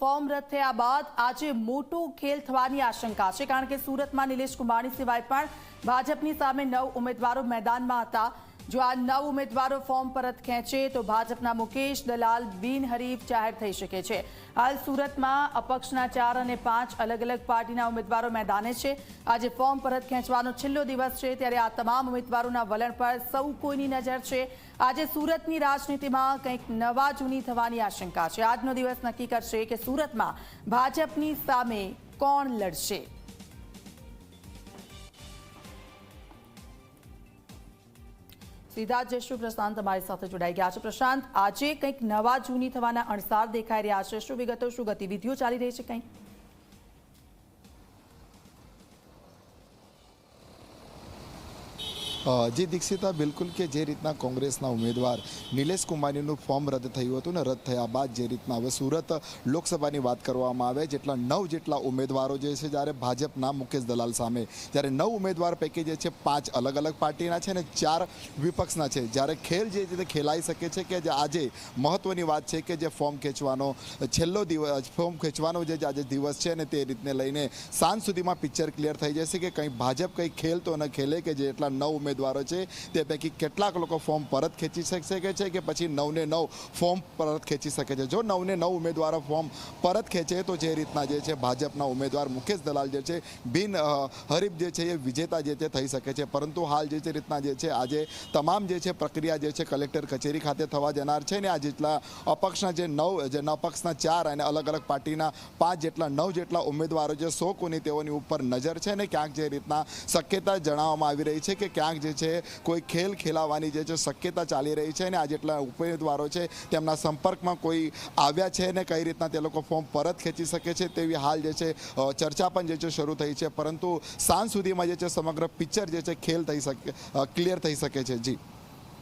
Form રદ થયા બાદ આજે મોટો ખેલ થવાની આશંકા છે. કારણ કે સુરતમાં નિલેશ કુમારની સિવાય પણ ભાજપની સામે નવ ઉમેદવારો મેદાનમાં હતા. જો આ નવ ઉમેદવારો ફોર્મ પરત ખેંચે તો ભાજપના મુકેશ દલાલ બિનહરીફ જાહેર થઈ શકે છે. હાલ સુરતમાં અપક્ષના ચાર અને પાંચ અલગ અલગ પાર્ટીના ઉમેદવારો મેદાને છે. આજે ફોર્મ પરત ખેંચવાનો છેલ્લો દિવસ છે ત્યારે આ તમામ ઉમેદવારોના વલણ પર સૌ કોઈની નજર છે. આજે સુરતની રાજનીતિમાં કંઈક નવા જૂની થવાની આશંકા છે. આજનો દિવસ નક્કી કરશે કે સુરતમાં ભાજપની સામે કોણ લડશે. સીધા જ જશું પ્રશાંત તમારી સાથે જોડાઈ ગયા છે. પ્રશાંત, આજે કંઈક નવા જૂની થવાના અણસાર દેખાઈ રહ્યા છે. શું વિગતો, શું ગતિવિધિઓ ચાલી રહી છે કંઈ? જી દીક્ષિતા, બિલકુલ કે જે રીતના કોંગ્રેસના ઉમેદવાર નિલેશ કુમારીનું ફોર્મ રદ થયું હતું ને રદ થયા બાદ જે રીતના હવે સુરત લોકસભાની વાત કરવામાં આવે, જેટલા નવ જેટલા ઉમેદવારો જે છે જ્યારે ભાજપના મુકેશ દલાલ સામે, જ્યારે નવ ઉમેદવાર પૈકી જે છે પાંચ અલગ અલગ પાર્ટીના છે ને ચાર વિપક્ષના છે. જ્યારે ખેલ જે રીતે ખેલાઈ શકે છે કે આજે મહત્વની વાત છે કે જે ફોર્મ ખેંચવાનો, છેલ્લો દિવસ, ફોર્મ ખેંચવાનો જે આજે દિવસ છે ને તે રીતને લઈને સાંજ સુધીમાં પિક્ચર ક્લિયર થઈ જશે કે કંઈ ભાજપ કંઈ ખેલ તો ન ખેલે કે જે એટલા નવ ઉમેદવારો છે. તે પૈકી કેટલાક લોકો ફોર્મ પરત ખેંચી શકે છે કે પછી નવને નવ ફોર્મ પરત ખેંચી શકે છે. જો નવને નવ ઉમેદવારો ફોર્મ પરત ખેંચે તો જે રીતના જે છે ભાજપના ઉમેદવાર મુકેશ દલાલ જે છે, બિન હરીફ જે છે એ વિજેતા જે છે થઈ શકે છે. પરંતુ હાલ જે છે રીતના જે છે, આજે તમામ જે છે પ્રક્રિયા જે છે કલેક્ટર કચેરી ખાતે થવા જનાર છે ને આ જેટલા અપક્ષના જે નવ, જે અપક્ષના ચાર અને અલગ અલગ પાર્ટીના પાંચ જેટલા નવ જેટલા ઉમેદવારો જે સો કોની તેઓની ઉપર નજર છે ને ક્યાંક જે રીતના શક્યતા જણાવવામાં આવી રહી છે કે ક્યાંક જે છે, કોઈ ખેલ ખેલાવાની જે છે, શક્યતા ચાલી રહી છે અને આ જેટલા ઉમેદવારો છે, તેમના સંપર્કમાં કોઈ આવ્યા છે ને કઈ રીતના તે લોકો ફોર્મ પરત ખેંચી શકે છે તેવી હાલ જે છે ચર્ચા પણ જે છે શરૂ થઈ છે. પરંતુ સાંજ સુધીમાં જે છે, સમગ્ર પિક્ચર જે છે, ખેલ થઈ શકે ક્લિયર થઈ શકે છે. જી.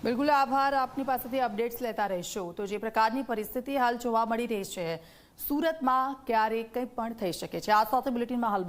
બિલકુલ આભાર. આપની પાસેથી અપડેટ્સ લેતા રહીશું. તો જે પ્રકારની પરિસ્થિતિ હાલ જોવા મળી રહી છે, સુરતમાં ક્યારેક કંઈ પણ થઈ શકે છે. આ સાથે બુલેટિનમાં હાલ